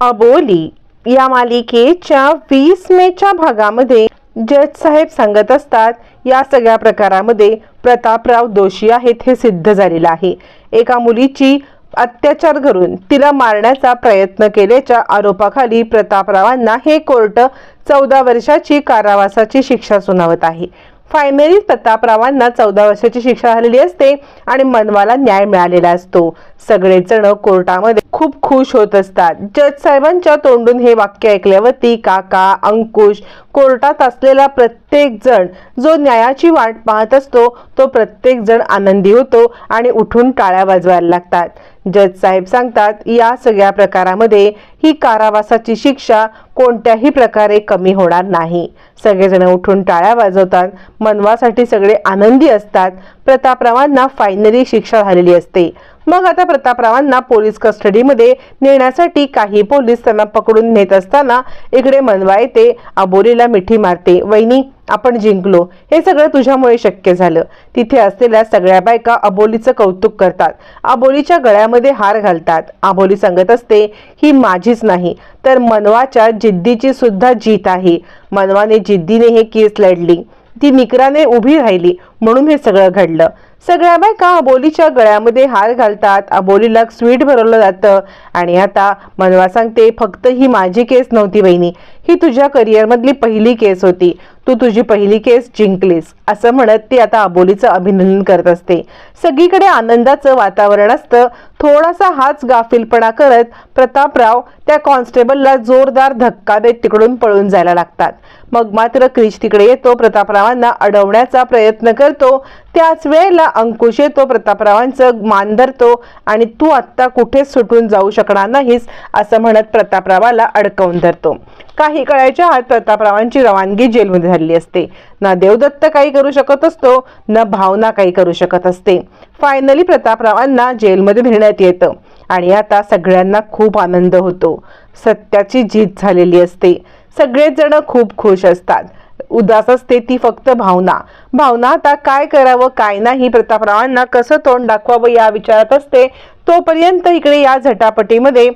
अबोली या मालिकेच्या वीस मेच्या भागामध्ये जज साहेब सांगत असतात या सगळ्या प्रकारामध्ये प्रतापराव दोषी आहेत हे सिद्ध झालेलं आहे. एका मुलीची अत्याचार करून तिला मारण्याचा प्रयत्न केल्याच्या आरोपाखाली प्रतापरावांना हे कोर्ट चौदा वर्षाची कारावासाची शिक्षा सुनावत आहे. फायनली प्रतापरावांना चौदा वर्षाची शिक्षा झालेली असते आणि मनवाला न्याय मिळालेला असतो. सगळेजण कोर्टामध्ये खूप खुश होत असतात. जज साहेबांच्या तोंडून हे वाक्य ऐकल्यावरती काका अंकुश कोर्टात असलेला प्रत्येक जण जो न्यायाची वाट पाहत असतो तो प्रत्येक जण आनंदी होतो आणि उठून टाळ्या वाजवायला लागतात. जज साहेब सांगतात या सगळ्या प्रकारामध्ये ही कारावासाची शिक्षा कोणत्याही प्रकारे कमी होणार नाही. सगळेजण उठून टाळ्या वाजवतात. मनवासाठी सगळे आनंदी असतात. प्रतापरावांना फायनली शिक्षा झालेली असते. मग आता प्रतापरावांना पोलीस कस्टडीमध्ये नेण्यासाठी काही पोलीस त्यांना पकडून नेत असताना इकडे मनवा येते अबोलीला मिठी मारते. वहिनी आपण जिंकलो. हे सगळं तुझ्यामुळे शक्य झालं. तिथे असलेल्या सगळ्या बायका अबोलीचं कौतुक करतात. अबोलीच्या गळ्यामध्ये हार घालतात. अबोली सांगत असते ही माझीच नाही तर मनवाच्या जिद्दीची सुद्धा जीत आहे. मनवाने जिद्दीने हे केस लढली. ती निकराने उभी राहिली. म्हणून हे सगळं घडलं. सगळ्या बायका अबोलीच्या गळ्यामध्ये हार घालतात. अबोलीला स्वीट भरवलं जातं. आणि आता मनवा सांगते फक्त ही माझी केस नव्हती बहिणी. ही तुझ्या करिअरमधली पहिली केस होती. तू तुझी पहिली केस जिंकलीस. असं म्हणत ती आता अबोलीचं अभिनंदन करत असते. सगळीकडे आनंदाचं वातावरण असतं. थोडासा हाच गाफिलपणा करत प्रतापराव त्या कॉन्स्टेबलला जोरदार धक्का देत तिकडून पळून जायला लागतात. मग मात्र क्रिश तिकडे येतो प्रतापरावांना अडवण्याचा प्रयत्न करतो. त्याच वेळेला अंकुश येतो प्रतापरावांचं मान धरतो आणि तू आत्ता कुठेच सुटून जाऊ शकणार नाहीस असं म्हणत प्रतापरावाला अडकवून धरतो. काही कळायच्या आत प्रतापरावांची रवानगी जेलमध्ये झालेली असते. ना देवदत्त काही करू शकत असतो न भावना काही करू शकत असते. फायनली प्रतापरावांना जेलमध्ये नेण्यात येतं. आणि आता सगळ्यांना खूप आनंद होतो. सत्याची जीत झालेली असते. सगळेच जण खूप खुश असतात. उदास असते ती फक्त भावना. भावना आता काय करावं काय नाही प्रतापरावांना कसं तोंड दाखवावं या विचारात असते तोपर्यंत इकडे या झटापटीमध्ये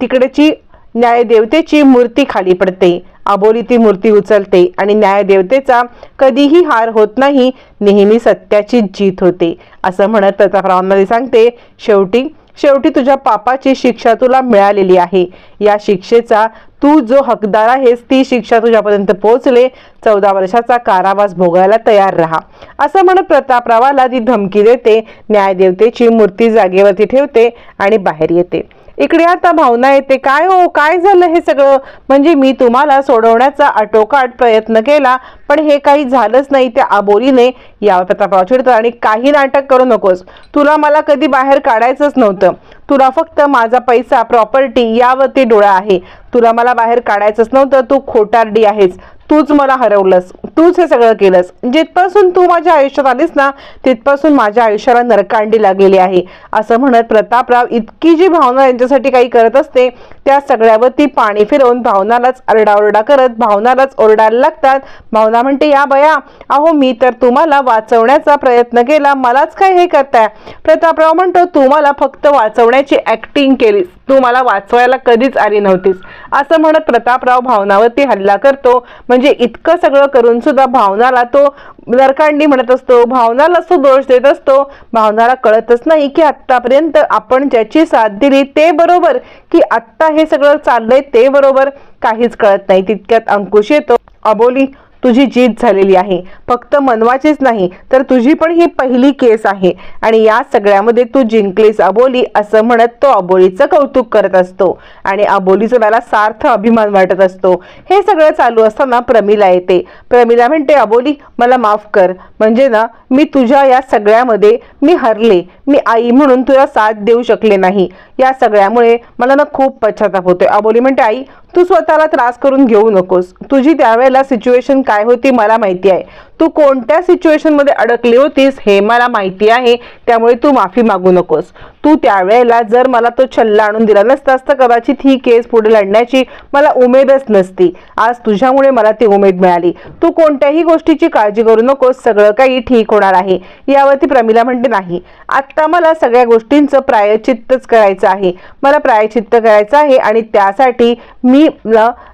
तिकडेची न्यायदेवतेची मूर्ती खाली पडते. अबोली ती मूर्ती उचलते आणि न्यायदेवतेचा कधीही हार होत नाही नेहमी सत्याची जीत होते. असं म्हणत प्रतापरावांना सांगते शेवटी शेवटी तुझ्या पापाची शिक्षा तुला मिळालेली आहे. या शिक्षेचा तू जो हकदार आहेस ती शिक्षा तुझ्यापर्यंत पोहोचले. चौदा वर्षाचा कारावास भोगायला तयार राहा. असं म्हणत प्रतापरावाला ती धमकी देते न्यायदेवतेची मूर्ती जागेवरती ठेवते आणि बाहेर येते. इकडे आता भावना येते काय हो काय झालं हे सगळं? म्हणजे मी तुम्हाला सोडवण्याचा आटोकाट प्रयत्न केला पण हे काही झालंच नाही त्या आबोलीने यावर प्रतापराव चिडतात आणि काही नाटक करू नकोस. तुला मला कधी बाहेर काढायचंच नव्हतं. तुला फक्त माझा पैसा प्रॉपर्टी यावरती डोळा आहे. तुला मला बाहेर काढायचंच नव्हतं. तू खोटारडी आहेस. तूच मला हरवलंस तूच हे सगळं केलंस. जिथपासून तू माझ्या आयुष्यात आलीस ना तिथपासून माझ्या आयुष्याला नरकांडी लागलेली आहे. असं म्हणत प्रतापराव इतकी जी भावना यांच्यासाठी काही करत असते त्या सगळ्यावर ती पाणी फिरवून भावनालाच आरडाओरडा करत भावनालाच ओरडायला लागतात. भावना म्हणते या बया अहो मी तर तुम्हाला वाचवण्याचा प्रयत्न केला मलाच काय हे करताय? प्रतापराव म्हणतो तू मला फक्त वाचवण्याची ऍक्टिंग केलीस. तू मला वाचवायला कधीच आली नव्हतीस. असं म्हणत प्रतापराव भावनावरती हल्ला करतो. म्हणजे इतकं सगळं करून सुद्धा भावनाला तो नरकांडी म्हणत असतो. भावनाला तो दोष देत असतो. भावनाला कळतच नाही की आत्तापर्यंत आपण ज्याची साथ दिली ते बरोबर की आत्ता हे सगळं चाललंय ते बरोबर काहीच कळत नाही. तितक्यात अंकुश येतो. अबोली तुझी जीत झालेली आहे. फक्त मनवाचीच नाही तर तुझी पण ही पहिली केस आहे. आणि या सगळ्यामध्ये तू जिंकलीस अबोली असं म्हणत तो अबोलीचं कौतुक करत असतो. आणि अबोलीचं त्याला सार्थ अभिमान वाटत असतो. हे सगळं चालू असताना प्रमिला येते. प्रमिला म्हणते अबोली मला माफ कर. म्हणजे ना मी तुझ्या या सगळ्यामध्ये मी हरले. मी आई म्हणून तुला साथ देऊ शकले नाही. या सगळ्यामुळे मला ना खूप पश्चाताप होतोय. अबोली म्हणते आई तू स्वतःला त्रास करून घेऊ नकोस. तुझी त्यावेळेला सिच्युएशन काय होती मला माहिती आहे. तू कोणत्या सिच्युएशनमध्ये अडकली होतीस हे मला माहिती आहे त्यामुळे तू माफी मागू नकोस. तू त्यावेळेला जर मला तो छल्ला आणून दिला नसतास तर कदाचित ही केस पुढे लढण्याची मला उमेदच नसती. आज तुझ्यामुळे मला ती उमेद मिळाली. तू कोणत्याही गोष्टीची काळजी करू नकोस सगळं काही ठीक होणार आहे. यावरती प्रमिला म्हणते नाही. आत्ता मला सगळ्या गोष्टींचं प्रायचित्तच करायचं आहे. मला प्रायचित्त करायचं आहे आणि त्यासाठी मी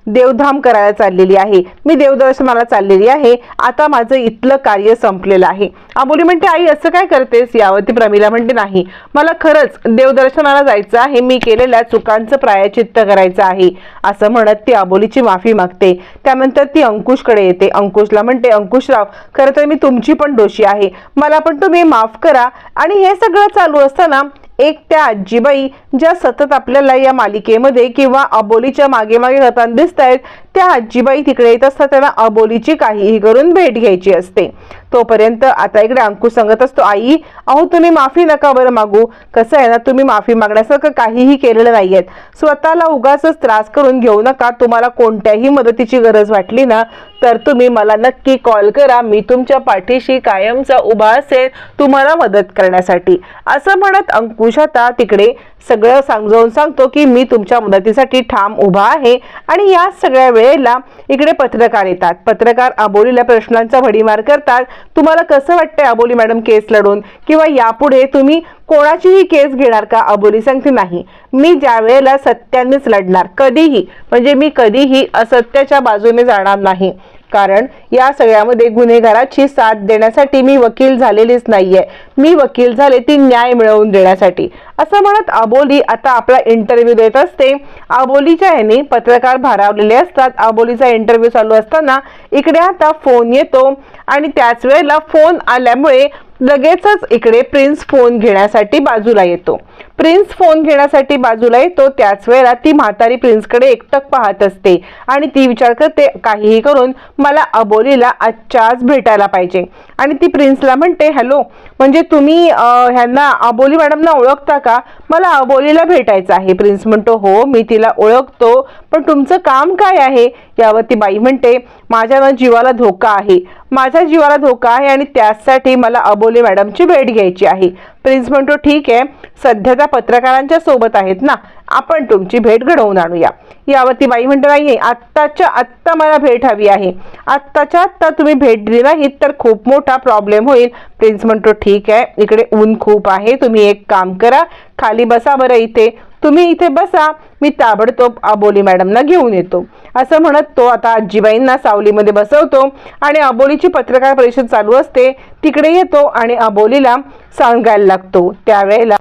देवधाम करायला चाललेली आहे. मी देवदर्शनाला चाललेली आहे. आता माझं इथलं कार्य संपलेलं आहे. आबोली म्हणते आई असं काय करतेस? यावरती प्रमिला म्हणते नाही. मला खरंच देवदर्शनाला जायचं आहे. मी केलेल्या चुकांचं प्रायचित्त करायचं आहे. असं म्हणत ती आबोलीची माफी मागते. त्यानंतर ती अंकुशकडे येते. अंकुशला म्हणते अंकुशराव खरं तर मी तुमची पण दोषी आहे. मला पण तुम्ही माफ करा. आणि हे सगळं चालू असताना एक त्या आजीबाई ज्या सतत आपल्याला या मालिकेमध्ये किंवा अबोलीच्या मागे मागे जाताना दिसत आहेत त्या आजीबाई तिकडे येत असतात त्यांना अबोलीची काहीही करून भेट घ्यायची असते. तोपर्यंत आता इकडे अंकुश सांगत असतो आई अहो तुम्ही माफी नका बरं मागू. कसं आहे ना तुम्ही माफी मागण्यासारखं काहीही केलेलं नाहीयेत. स्वतःला उगाच त्रास करून घेऊ नका. तुम्हाला कोणत्याही मदतीची गरज वाटली ना तर तुम्ही मला नक्की कॉल करा. मी तुमच्या पाठीशी कायमचा उभा असेल तुम्हाला मदत करण्यासाठी. असं म्हणत अंकुश आता तिकडे सगळं समजावून सांगतो की मी तुमच्या मदतीसाठी ठाम उभा आहे. आणि या सगळ्या वेळेला इकडे पत्रकार येतात. पत्रकार आबोलीला प्रश्नांचा भडीमार करतात. तुम्हाला कसं वाटतंय अबोली मॅडम केस लढून? किंवा यापुढे तुम्ही कोणाचीही केस घेणार का? अबोली सांगते नाही. मी ज्या वेळेला सत्यानेच लढणार कधीही म्हणजे मी कधीही असत्याच्या बाजूने जाणार नाही. कारण या सगळ्यामध्ये गुन्हेगाराची साथ देण्यासाठी मी वकील झालेलीच नाहीये. मी वकील झाले ती न्याय मिळवून देण्यासाठी. असं म्हणत आबोली आता आपला इंटरव्ह्यू देत असते. आबोलीच्या ह्याने पत्रकार भारावलेले असतात. आबोलीचा इंटरव्ह्यू चालू असताना इकडे आता फोन येतो आणि त्याच वेळेला फोन आल्यामुळे लगेचच इकडे प्रिन्स फोन घेण्यासाठी बाजूला येतो. प्रिन्स फोन घेण्यासाठी बाजूला येतो त्याच वेळेला ती म्हातारी प्रिन्सकडे एकटक पाहत असते. आणि ती विचार करते काहीही करून मला अबोलीला आजच्याच आज भेटायला पाहिजे. आणि ती प्रिन्सला म्हणते हॅलो म्हणजे तुम्ही ह्यांना अबोली मॅडमना ओळखता का? मला अबोलीला भेटायचं आहे. प्रिन्स म्हणतो हो मी तिला ओळखतो पण तुमचं काम काय आहे? यावर ती बाई म्हणते माझ्या ना जीवाला धोका आहे. माझ्या जीवाला धोका आहे आणि त्यासाठी मला अबोली मॅडमची भेट घ्यायची आहे. प्रिन्स म्हणतो ठीक आहे सध्या त्या पत्रकारांच्या सोबत आहेत ना आपण तुमची भेट घडवून आणूया. यावरती बाई म्हणते नाही आत्ताच्या आत्ता मला भेट हवी आहे. आत्ताच्या आत्ता तुम्ही भेट दिली नाहीत तर खूप मोठा प्रॉब्लेम होईल. प्रिन्स म्हणतो ठीक आहे इकडे ऊन खूप आहे तुम्ही एक काम करा खाली बसा बरं इथे. तुम्ही इथे बसा मी ताबडतोब अबोली मॅडमना घेऊन येतो. असं म्हणत तो आता आजीबाईंना सावलीमध्ये बसवतो आणि अबोलीची पत्रकार परिषद चालू असते तिकडे येतो आणि अबोलीला सांगायला लागतो. त्यावेळेला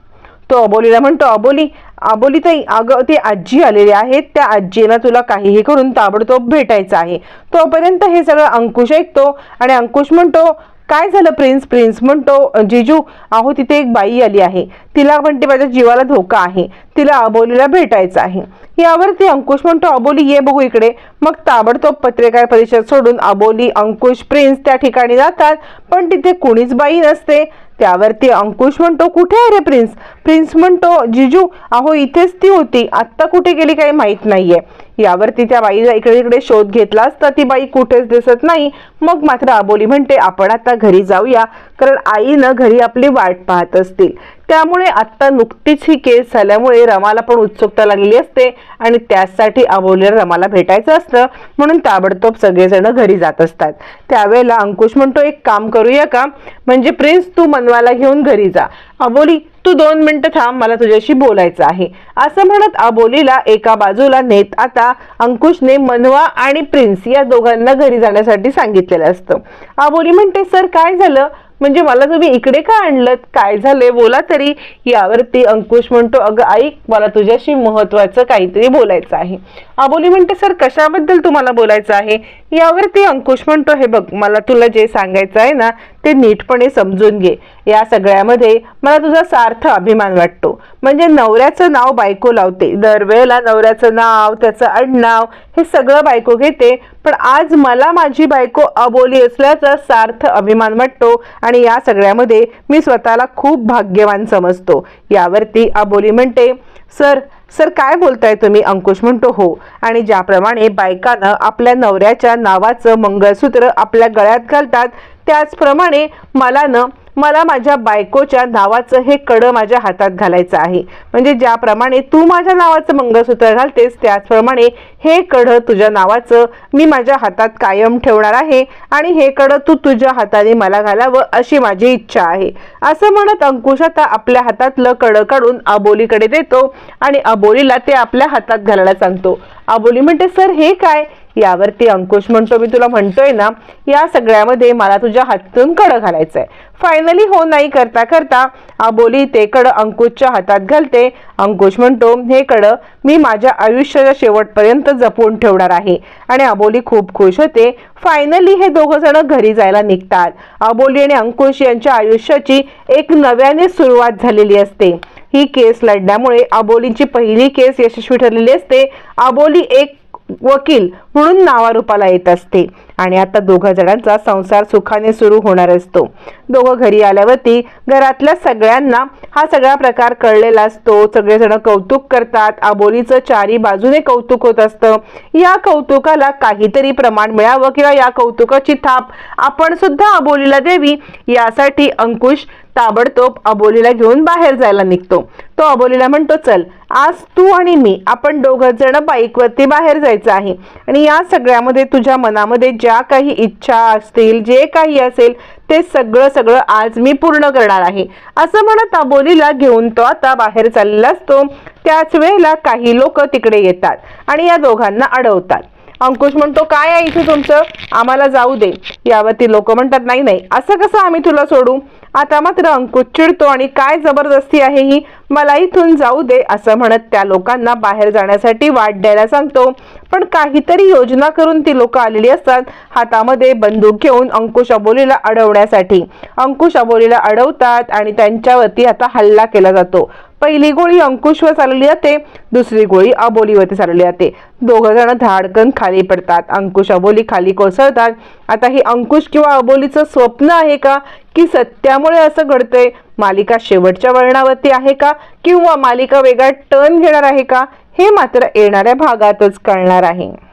तो अबोलीला म्हणतो अबोली अबोली ताई अगं ते आजी आलेले आहेत त्या आजीला तुला काहीही करून ताबडतोब भेटायचं आहे. तोपर्यंत हे सगळं अंकुश ऐकतो आणि अंकुश म्हणतो काय झालं प्रिन्स? प्रिन्स म्हणतो जिजू अहो तिथे एक बाई आली आहे. तिला म्हणते माझ्या जीवाला धोका आहे. तिला अबोलीला भेटायचं आहे. यावरती अंकुश म्हणतो अबोली ये बघू इकडे. मग ताबडतोब पत्रकार परिषद सोडून अबोली अंकुश प्रिन्स त्या ठिकाणी जातात पण तिथे कुणीच बाई नसते. त्यावरती अंकुश म्हणतो कुठे आहे रे प्रिन्स? प्रिन्स म्हणतो जिजू अहो इथेच ती होती. आत्ता कुठे गेली काही माहीत नाहीये. यावरती त्या बाईला इकडे इकडे शोध घेतला असता ती बाई कुठेच दिसत नाही. मग मात्र आबोली म्हणते आपण आता घरी जाऊया कारण आईनं घरी आपली वाट पाहत असतील. त्यामुळे आत्ता नुकतीच ही केस झाल्यामुळे रमाला पण उत्सुकता लागलेली असते आणि त्यासाठी अबोलीला रमाला भेटायचं असतं म्हणून ताबडतोब सगळेजण घरी जात असतात. त्यावेळेला अंकुश म्हणतो एक काम करूया का? म्हणजे प्रिन्स तू मनवाला घेऊन घरी जा. अबोली तू दोन मिनटं थांब मला तुझ्याशी बोलायचं आहे. असं म्हणत अबोलीला एका बाजूला नेत आता अंकुशने मनवा आणि प्रिन्स या दोघांना घरी जाण्यासाठी सांगितलेलं असतं. अबोली म्हणते सर काय झालं? म्हणजे मला तुम्ही इकडे का आणलं काय झालंय? बोला तरी. यावरती अंकुश म्हणतो अगं ऐक मला तुझ्याशी महत्वाचं काहीतरी बोलायचं आहे. आबोली म्हणते सर कशाबद्दल तुम्हाला बोलायचं आहे? यावरती अंकुश म्हणतो हे बघ मला तुला जे सांगायचं आहे ना ते नीटपणे समजून घे. या सगळ्यामध्ये मला तुझा सार्थ अभिमान वाटतो. म्हणजे नवऱ्याचं नाव बायको लावते. दरवेळेला नवऱ्याचं नाव त्याचं आडनाव हे सगळं बायको घेते. पण आज मला माझी बायको अबोली असल्याचा सार्थ अभिमान वाटतो आणि या सगळ्यामध्ये मी स्वतःला खूप भाग्यवान समजतो. यावरती अबोली म्हणते सर सर काय बोलताय तुम्ही? अंकुश म्हणतो हो. आणि ज्याप्रमाणे बायकानं आपल्या नवऱ्याच्या नावाचं मंगळसूत्र आपल्या गळ्यात घालतात त्याचप्रमाणे मला न मला माझ्या बायकोच्या नावाचं हे कडं माझ्या हातात घालायचं आहे. म्हणजे ज्याप्रमाणे तू माझ्या नावाचं मंगळसूत्र घालतेस त्याचप्रमाणे हे कडं तुझ्या नावाचं मी माझ्या हातात कायम ठेवणार आहे आणि हे कडं तू तुझ्या हाताने मला घालावं अशी माझी इच्छा आहे. असं म्हणत अंकुश आता आपल्या हातातलं कडं काढून अबोलीकडे देतो आणि अबोलीला ते आपल्या हातात घालायला सांगतो. अबोली म्हणते सर हे काय? यावरती अंकुश म्हणतो मी तुला म्हणतोय ना या सगळ्यामध्ये मला तुझ्या हातून कडं घालायचंय. फायनली हो नाही करता करता आबोली ते कडं अंकुशच्या हातात घालते. अंकुश म्हणतो हे कडं मी माझ्या आयुष्याच्या शेवटपर्यंत जपून ठेवणार आहे. आणि अबोली खूप खुश होते. फायनली हे दोघं जण घरी जायला निघतात. अबोली आणि अंकुश यांच्या आयुष्याची एक नव्याने सुरुवात झालेली असते. ही केस लढण्यामुळे अबोलींची पहिली केस यशस्वी ठरलेली असते. अबोली एक वकील म्हणून नावारूपाला येत असते. आणि आता दोघा जणांचा संसार सुखाने सुरू होणार असतो. दोघं घरी आल्यावरती घरातल्या सगळ्यांना हा सगळा प्रकार कळलेला असतो. सगळेजण कौतुक करतात. आबोलीचं चारी बाजूने कौतुक होत असतं. या कौतुकाला काहीतरी प्रमाण मिळावं किंवा या कौतुकाची थाप आपण सुद्धा अबोलीला द्यावी यासाठी अंकुश ताबडतोब अबोलीला घेऊन बाहेर जायला निघतो. तो अबोलीला म्हणतो चल आज तू आणि मी आपण दोघं जण बाईकवरती बाहेर जायचं आहे. आणि या सगळ्यामध्ये तुझ्या मनामध्ये ज्या काही इच्छा असतील जे काही असेल ते सगळं सगळं आज मी पूर्ण करणार आहे. असं म्हणत अबोलीला घेऊन तो आता बाहेर चाललेला असतो. त्याच वेळेला काही लोक तिकडे येतात आणि या दोघांना अडवतात. अंकुश म्हणतो काय आहे इथे तुमचं? आम्हाला जाऊ दे. यावरती लोक म्हणतात नाही नाही असं कसं आम्ही तुला सोडू? आता मात्र अंकुश चिडतो आणि काय जबरदस्ती आहे ही? मला इथून जाऊ दे असं म्हणत त्या लोकांना बाहेर जाण्यासाठी वाट द्यायला सांगतो. पण काहीतरी योजना करून ती लोक आलेली असतात हातामध्ये बंदूक घेऊन अंकुश अबोलीला अडवण्यासाठी. अंकुश अबोलीला अडवतात आणि त्यांच्यावरती आता हल्ला केला जातो. पहिली गोळी अंकुशवर चालली जाते दुसरी गोळी अबोलीवरती चालली जाते. दोघं जण धाडकन खाली पडतात. अंकुश अबोली खाली कोसळतात. आता ही अंकुश किंवा अबोलीचं स्वप्न आहे का? की सत्यामुळे असं घडतंय? मालिका शेवटच्या वळणावरती आहे का? किंवा मालिका वेगळा टर्न घेणार आहे का? हे मात्र येणाऱ्या भागातच कळणार आहे.